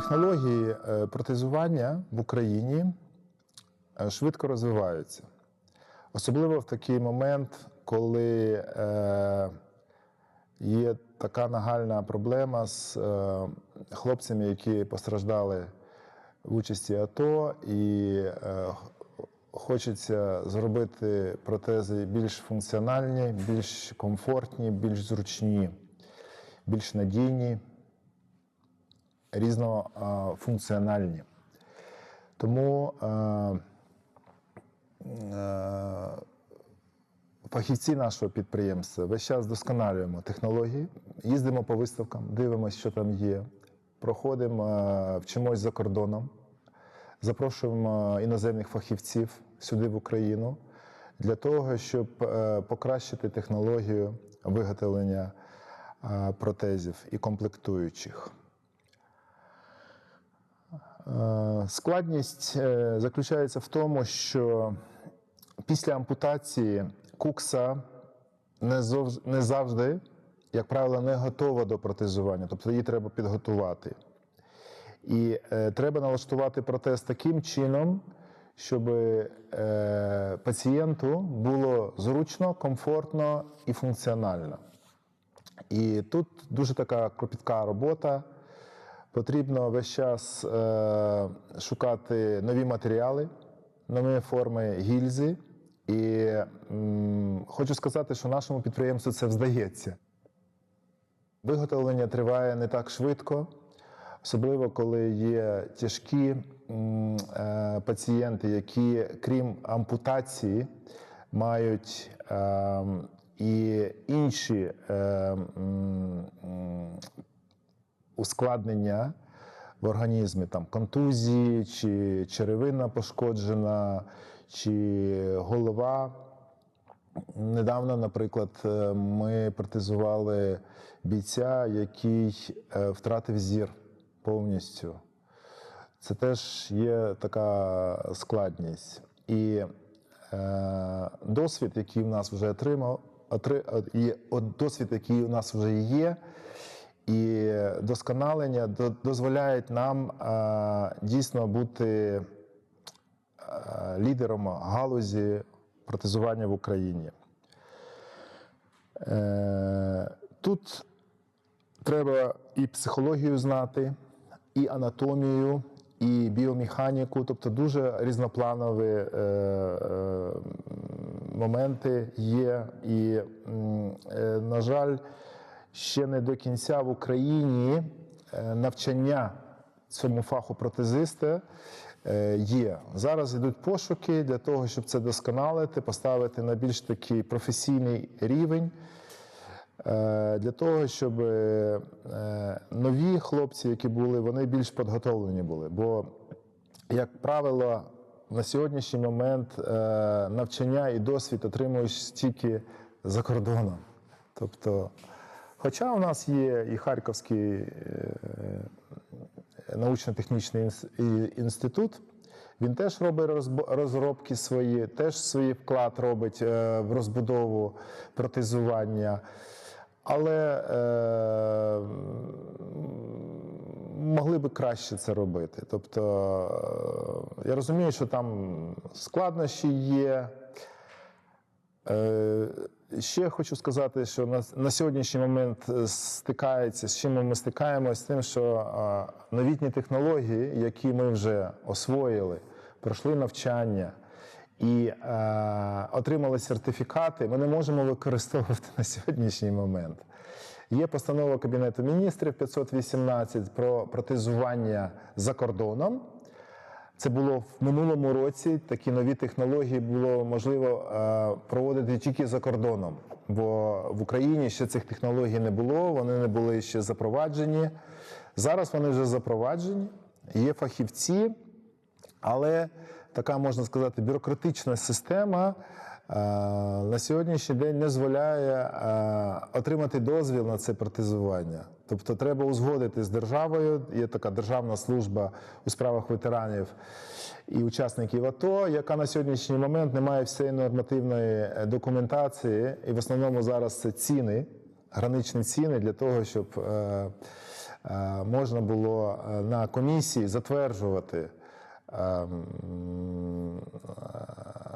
Технології е, протезування в Україні е, швидко розвиваються. Особливо в такий момент, коли е, є така нагальна проблема з хлопцями, які постраждали в участі АТО, і хочеться зробити протези більш функціональні, більш комфортні, більш зручні, більш надійні, різнофункціональні. Тому е, е, фахівці нашого підприємства весь час вдосконалюємо технології, їздимо по виставкам, дивимося, що там є, проходимо, е, вчимось за кордоном, запрошуємо іноземних фахівців сюди в Україну для того, щоб покращити технологію виготовлення протезів і комплектуючих. Е, Складність е, заключається в тому, що після ампутації кукса не, завжди, як правило, не готова до протезування, тобто її треба підготувати. І е, треба налаштувати протез таким чином, щоб пацієнту було зручно, комфортно і функціонально. І тут дуже така кропітка робота. Потрібно весь час е, шукати нові матеріали, нові форми гільзи. І м, хочу сказати, що нашому підприємству це вдається. Виготовлення триває не так швидко, особливо коли є тяжкі м, е, пацієнти, які, крім ампутації, мають е, і інші е, м, ускладнення в організмі, там контузії, чи черевина пошкоджена, чи голова. Недавно, наприклад, е, ми протезували бійця, який е, втратив зір повністю. Це теж є така складність. І е, досвід, який в нас вже отримав, отри, і от досвід, який у нас вже є, і досконалення до- дозволяють нам е, дійсно бути е, лідером галузі протезування в Україні. Е, Тут треба і психологію знати, і анатомію, і біомеханіку, тобто дуже різнопланові моменти є. І, на жаль, ще не до кінця в Україні е, навчання цьому фаху протезиста е, є. Зараз йдуть пошуки для того, щоб це досконалити, поставити на більш такий професійний рівень. Е, Для того, щоб нові хлопці, які були, вони більш підготовлені були. Бо, як правило, на сьогоднішній момент навчання і досвід отримуєш тільки за кордоном. Тобто, хоча у нас є і Харківський е, научно-технічний інститут. Він теж робить розробки свої, теж свій вклад робить е, в розбудову протезування. Але е, могли би краще це робити. Тобто, е, я розумію, що там складнощі є. Е, Ще хочу сказати, що на, на сьогоднішній момент е, стикається, з чим ми стикаємося, з тим, що новітні технології, які ми вже освоїли, пройшли навчання і е, отримали сертифікати, ми не можемо використовувати на сьогоднішній момент. Є постанова Кабінету міністрів 518 про протезування за кордоном. Це було в минулому році. Такі нові технології було можливо е, проводити тільки за кордоном, бо в Україні ще цих технологій не було, вони не були ще запроваджені. Зараз вони вже запроваджені, є фахівці, але така можна сказати бюрократична система на сьогоднішній день не дозволяє е, отримати дозвіл на це протезування. Тобто треба узгодити з державою. Є така державна служба у справах ветеранів і учасників АТО, яка на сьогоднішній момент не має всієї нормативної е, документації, і в основному зараз це ціни, граничні ціни для того, щоб е, е, можна було е, на комісії затверджувати е, м, ка-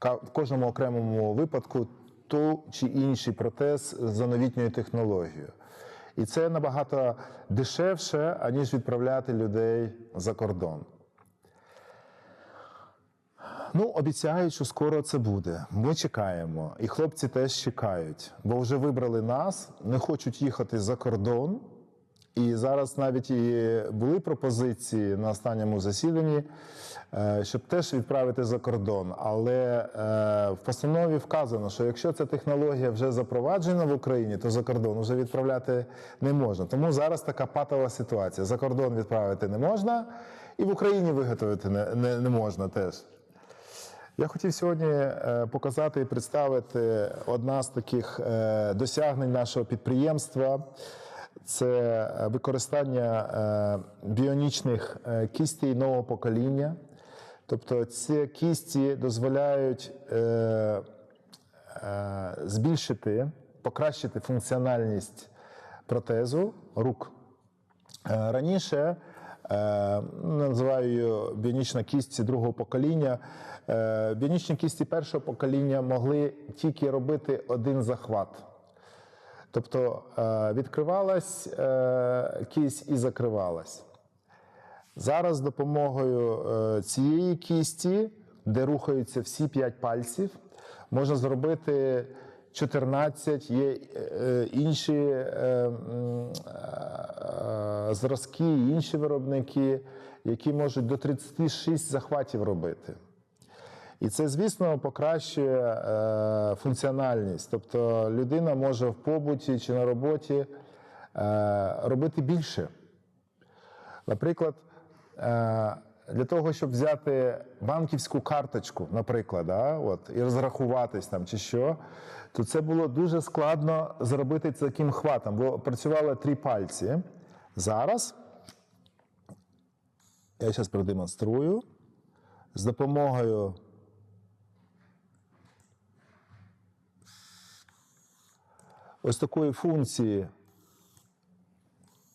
в кожному окремому випадку ту чи інший протез за новітньою технологією. І це набагато дешевше, аніж відправляти людей за кордон. Ну, обіцяють, що скоро це буде. Ми чекаємо, і хлопці теж чекають, бо вже вибрали нас, не хочуть їхати за кордон. І зараз навіть і були пропозиції на останньому засіданні, е, щоб теж відправити за кордон. Але е, в постанові вказано, що якщо ця технологія вже запроваджена в Україні, то за кордон вже відправляти не можна. Тому зараз така патова ситуація. За кордон відправити не можна, і в Україні виготовити не, не, не можна теж. Я хотів сьогодні е, показати і представити одна з таких досягнень нашого підприємства. Це е, використання е, біонічних е, кістей нового покоління. Тобто ці кісті дозволяють збільшити, покращити функціональність протезу рук. Раніше е, називаю біонічна кість другого покоління. Біонічні кісті першого покоління могли тільки робити один захват. Тобто е, відкривалась е, кість і закривалась. Зараз з допомогою е, цієї кісті, де рухаються всі 5 пальців, можна зробити 14, є інші зразки, інші виробники, які можуть до 36 захватів робити. І це, звісно, покращує е, функціональність. Тобто людина може в побуті чи на роботі е, робити більше. Наприклад, е, для того, щоб взяти банківську карточку, наприклад, да, от, і розрахуватись там чи що, то це було дуже складно зробити таким хватом, бо працювали три пальці. Зараз я зараз продемонструю з допомогою ось такої функції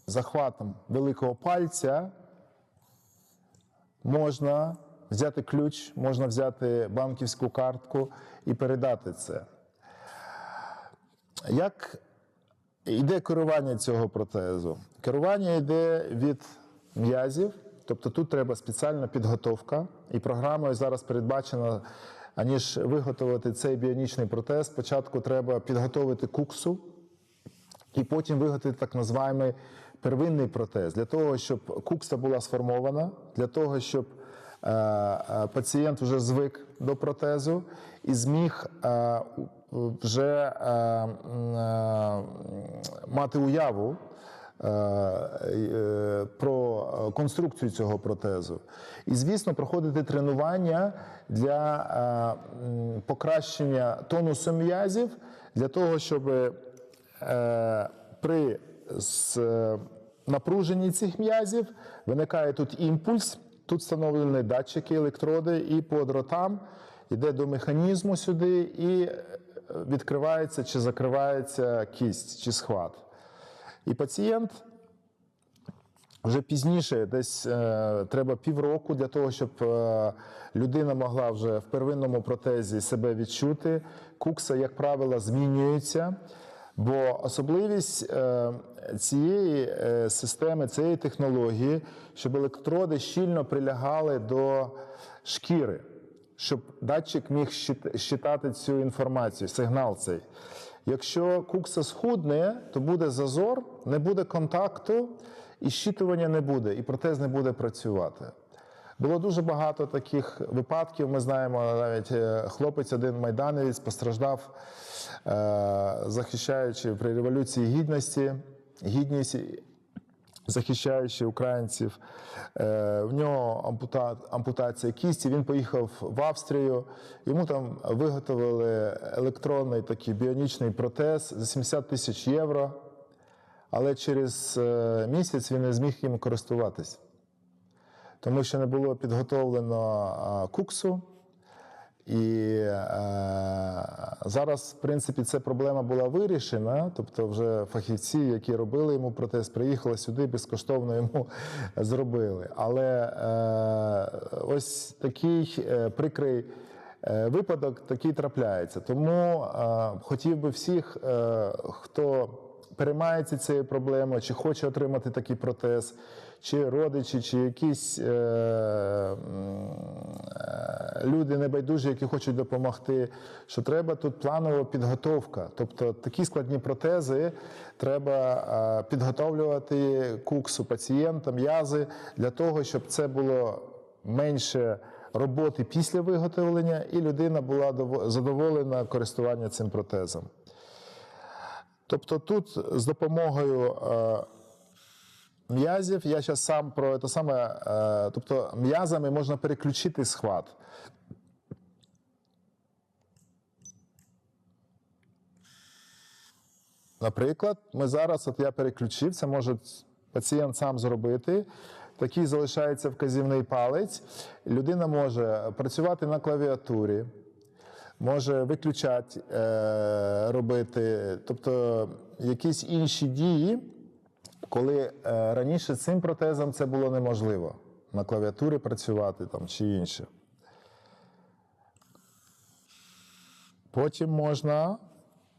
захватом великого пальця можна взяти ключ, можна взяти банківську картку і передати це. Як йде керування цього протезу? Керування йде від м'язів, тобто тут треба спеціальна підготовка, і програмою зараз передбачено, аніж виготовити цей біонічний протез, спочатку треба підготовити куксу, і потім виготовити так називаємо первинний протез. Для того, щоб кукса була сформована, для того, щоб е, е, пацієнт вже звик до протезу і зміг е, вже мати уяву про е, конструкцію цього протезу. І, звісно, проходити тренування для е, покращення тонусу м'язів, для того, щоб е, при е, напруженні цих м'язів виникає тут імпульс, тут встановлені датчики, електроди, і по дротам йде до механізму сюди і е, відкривається чи закривається кість чи схват. І пацієнт вже пізніше, десь е, треба півроку для того, щоб е, людина могла вже в первинному протезі себе відчути. Кукса, як правило, змінюється. Бо особливість е, цієї е, системи, цієї технології, щоб електроди щільно прилягали до шкіри, щоб датчик міг щитати цю інформацію, сигнал цей. Якщо кукса схудне, то буде зазор, не буде контакту, і щитування не буде, і протез не буде працювати. Було дуже багато таких випадків. Ми знаємо, навіть е, хлопець, один майданець, постраждав, е, захищаючи при революції гідності, гідність, захищаючи українців. Е, В нього ампута- ампутація кісті. Він поїхав в Австрію. Йому там виготовили електронний такий біонічний протез за 70 тисяч євро. Але через е, місяць він не зміг їм користуватись тому що не було підготовлено куксу, І е, зараз, в принципі, ця проблема була вирішена. Тобто, вже фахівці, які робили йому протез, приїхали сюди, безкоштовно йому зробили. Але е, ось такий е, прикрий е, випадок такий трапляється. Тому е, хотів би всіх, е, хто переймається цією проблемою, чи хоче отримати такий протез, чи родичі, чи якісь е, е, люди небайдужі, які хочуть допомогти, що треба тут планова підготовка. Тобто такі складні протези треба е, підготовлювати куксу пацієнта, м'язи для того, щоб це було менше роботи після виготовлення, і людина була задоволена користуванням цим протезом. Тобто тут з допомогою е, м'язів, я зараз сам про те саме, е, тобто м'язами можна переключити схват. Наприклад, ми зараз, от я переключив, це може пацієнт сам зробити. Такий залишається вказівний палець. Людина може працювати на клавіатурі, може виключати, е, робити, тобто якісь інші дії, коли е, раніше цим протезом це було неможливо. На клавіатурі працювати там чи інше. Потім можна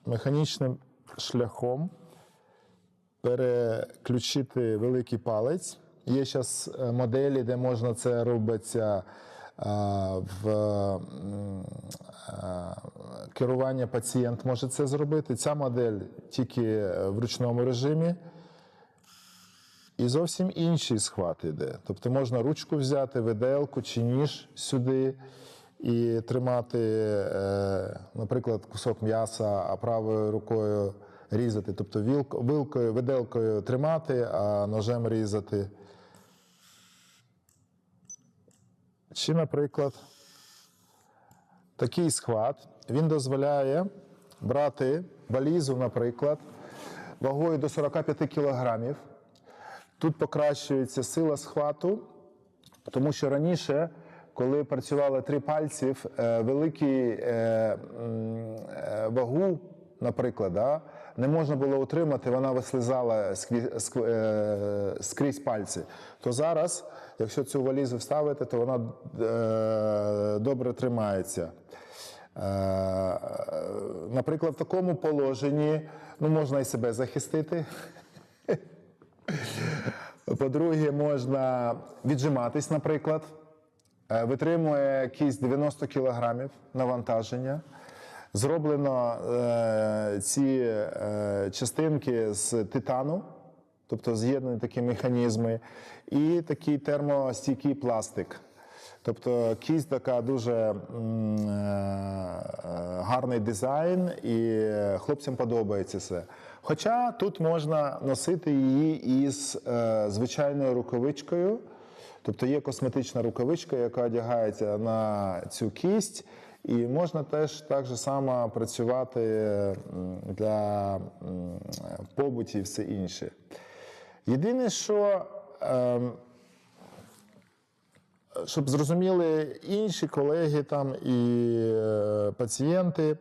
механічним шляхом переключити великий палець. Є зараз моделі, де можна це робиться а, в керування пацієнт може це зробити. Ця модель тільки в ручному режимі. І зовсім інший схват іде. Тобто можна ручку взяти, виделку чи ніж сюди і тримати, е, наприклад, кусок м'яса, а правою рукою різати. Тобто вилкою, виделкою тримати, а ножем різати. Чи, наприклад, такий схват він дозволяє брати валізу, наприклад, вагою до 45 кілограмів. Тут покращується сила схвату, тому що раніше, коли працювали три пальців, е, великий е, е, вагу, наприклад, не можна було утримати, вона вислизала скрізь, ск- скрізь пальці. То зараз, якщо цю валізу вставити, то вона добре тримається. Наприклад, в такому положенні ну, можна і себе захистити. По-друге, можна віджиматись, наприклад. Е, Витримує кість 90 кілограмів навантаження. Зроблено е, ці е, частинки з титану, тобто з'єднані такі механізми, і такий термостійкий пластик. Тобто кість така дуже е, е, гарний дизайн, і хлопцям подобається це. Хоча тут можна носити її із е, звичайною рукавичкою. Тобто є косметична рукавичка, яка одягається на цю кість, і можна теж так же само працювати для побуті і все інше. Єдине, що ем, щоб зрозуміли інші колеги там і е, пацієнти,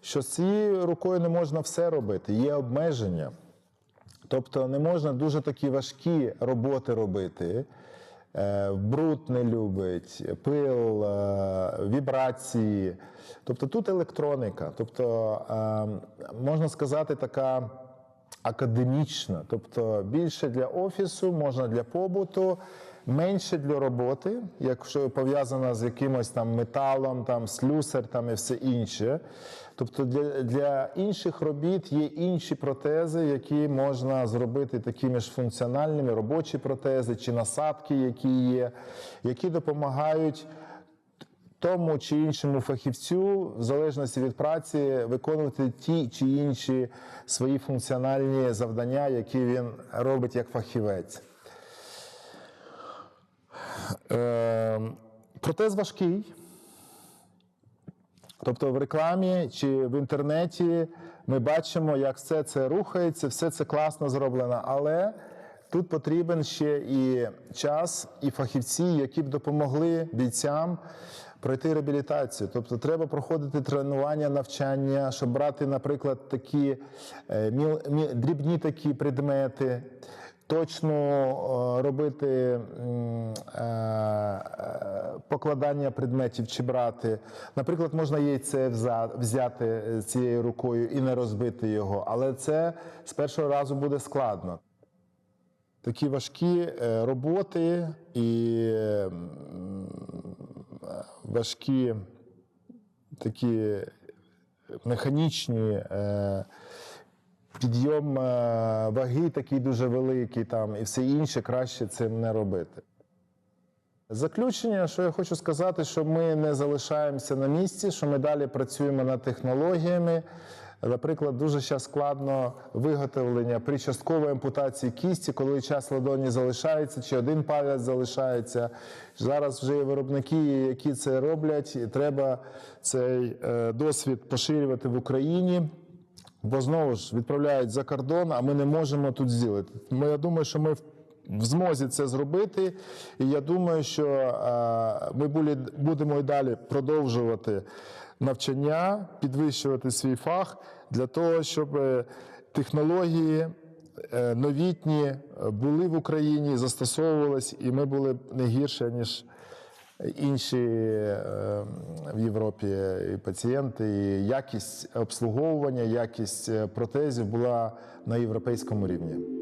що з цією рукою не можна все робити, є обмеження. Тобто не можна дуже такі важкі роботи робити. Е, Бруд не любить, пил, е, вібрації. Тобто тут електроніка. Тобто, можна сказати, така академічна, тобто більше для офісу, можна для побуту, менше для роботи, якщо пов'язана з якимось там металом, там слюсар там і все інше. Тобто для, для інших робіт є інші протези, які можна зробити такими ж функціональними, робочі протези чи насадки, які є, які допомагають тому чи іншому фахівцю, в залежності від праці, виконувати ті чи інші свої функціональні завдання, які він робить як фахівець. Протез важкий. Тобто в рекламі чи в інтернеті ми бачимо, як все це рухається, все це класно зроблено, але Тут потрібен ще і час, і фахівці, які б допомогли бійцям пройти реабілітацію. Тобто треба проходити тренування, навчання, щоб брати, наприклад, такі е, дрібні такі предмети. Точно е, робити е, е, покладання предметів чи брати. Наприклад, можна яйце взяти цією рукою і не розбити його, але це з першого разу буде складно. Такі важкі роботи і важкі такі механічні підйом е, ваги такий дуже великий там і все інше краще цим не робити. Заключення, що я хочу сказати, що ми не залишаємося на місці, що ми далі працюємо над технологіями. Наприклад, дуже ще складно виготовлення при частковій ампутації кісті, коли час ладоні залишається, чи один палець залишається. Зараз вже є виробники, які це роблять, і треба цей е, досвід поширювати в Україні. Бо знову ж відправляють за кордон, а ми не можемо тут зробити. Тому я думаю, що ми в- змозі це зробити. І я думаю, що е, ми будемо і далі продовжувати навчання, підвищувати свій фах для того, щоб е, технології е, новітні були в Україні, застосовувались, і ми були не гірше, ніж інші е, в Європі і пацієнти, і якість обслуговування, якість е, протезів була на європейському рівні.